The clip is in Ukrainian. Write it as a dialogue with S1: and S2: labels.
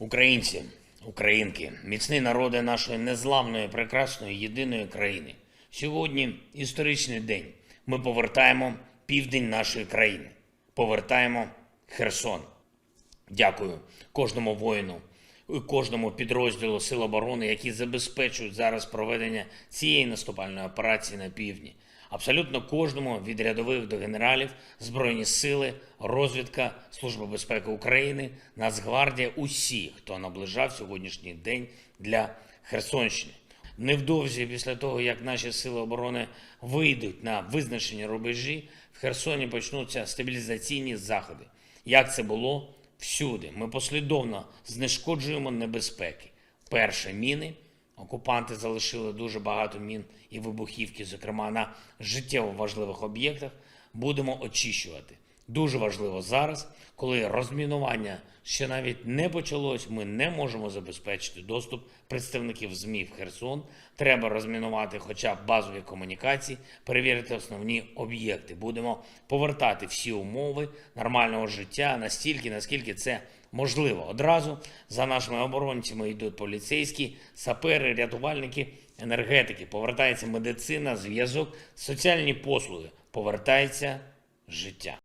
S1: Українці, українки, міцні народи нашої незламної, прекрасної, єдиної країни. Сьогодні історичний день. Ми повертаємо південь нашої країни, повертаємо Херсон. Дякую кожному воїну і кожному підрозділу Сил оборони, які забезпечують зараз проведення цієї наступальної операції на півдні. Абсолютно кожному від рядових до генералів, Збройні сили, розвідка, Служба безпеки України, Нацгвардія, усі, хто наближав сьогоднішній день для Херсонщини. Невдовзі після того, як наші сили оборони вийдуть на визначені рубежі, в Херсоні почнуться стабілізаційні заходи. Як це було всюди? Ми послідовно знешкоджуємо небезпеки. Перше міни. Окупанти залишили дуже багато мін і вибухівки, зокрема на життєво важливих об'єктах. Будемо очищувати. Дуже важливо зараз, коли розмінування ще навіть не почалось, ми не можемо забезпечити доступ представників ЗМІ в Херсон. Треба розмінувати хоча б базові комунікації, перевірити основні об'єкти. Будемо повертати всі умови нормального життя настільки, наскільки це можливо. Одразу за нашими оборонцями йдуть поліцейські, сапери, рятувальники, енергетики. Повертається медицина, зв'язок, соціальні послуги. Повертається життя.